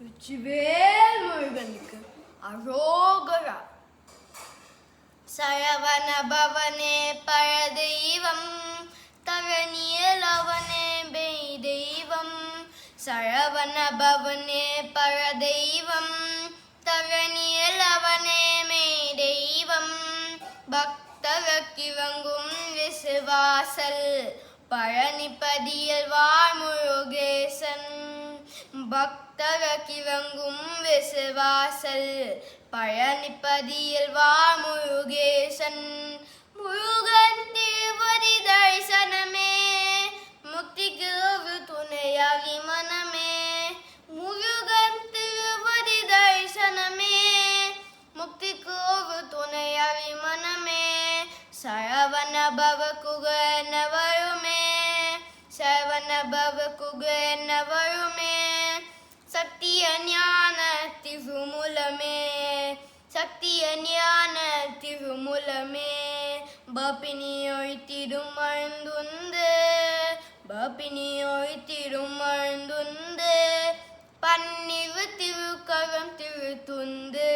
வெற்றிவேல் முருகனுக்கு அரோகரா சரவண பவனே பரதெய்வம் தரணியல் அவனே பெய் தெய்வம் சரவண பவனே பரதெய்வம் தரணியல் அவனே மெய் தெய்வம் பக்தகிவங்கும் விசுவாசல் பழனிப்பதியில் வாழ்முருகேசன் பக்தக கிவங்கும் விசுவாசல். பழனிப்பதியில் வா முருகேசன். முருகன் தேவதி தரிசனமே. முக்திக்கு ஒரு துணையாகி மனமே. முருகன் திருவதி தரிசனமே. முக்திக்கு ஒரு துணையாகி மனமே. சரவண பவ குகன வருமே. சரவண பவ குகன வருமே. சத்திய ஞான திருமுலமே. பபினியோய் திருமழ்ந்துந்து பபினியோய் திருமழ்ந்துந்து பன்னிவு திருக்கரம் திருத்துந்து.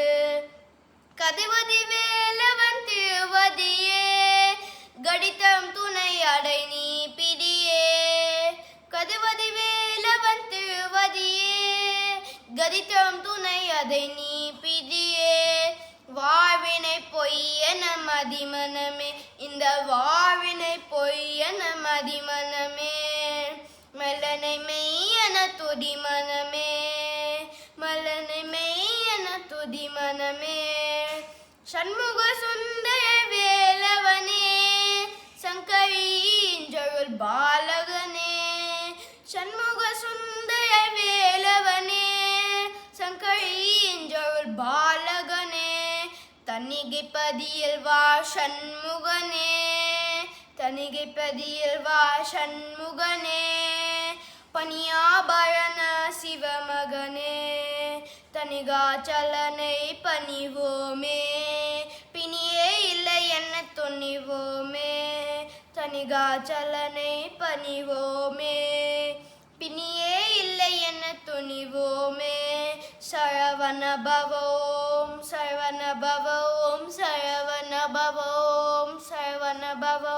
கதிவதி வேலவன் திருவதியே கடிதம் துணை அடை நீ பிடியே. கதிவதி வேலவன் திருவதியே கதிதம் துணை அதை நீ பிடியே. வாழ்வினை பொய்யன மதிமனமே இந்த வாழ்வினை பொய்யன மதிமனமே மலனை மெய்யன துதி மனமே. மலனை மெய்யன துதி மனமே. சண்முக சுந்தர வேலவனே. சங்கரீஞ்சருள் பாலகனே. சண்முக தனிகைப்பதியில் வா சண்முகனே. தனிகைப்பதியில் வா சண்முகனே. பனியாபரண சிவமகனே. தனிகாச்சலனை பணிவோமே. பிணியே இல்லை என்ன துணிவோமே. தனிகாச்சலனை பணிவோமே. பிணியே இல்லை என்ன துணிவோமே. சரவண பவோம். சரவண பவோம் சரவண பவோம் சரவண பவோம்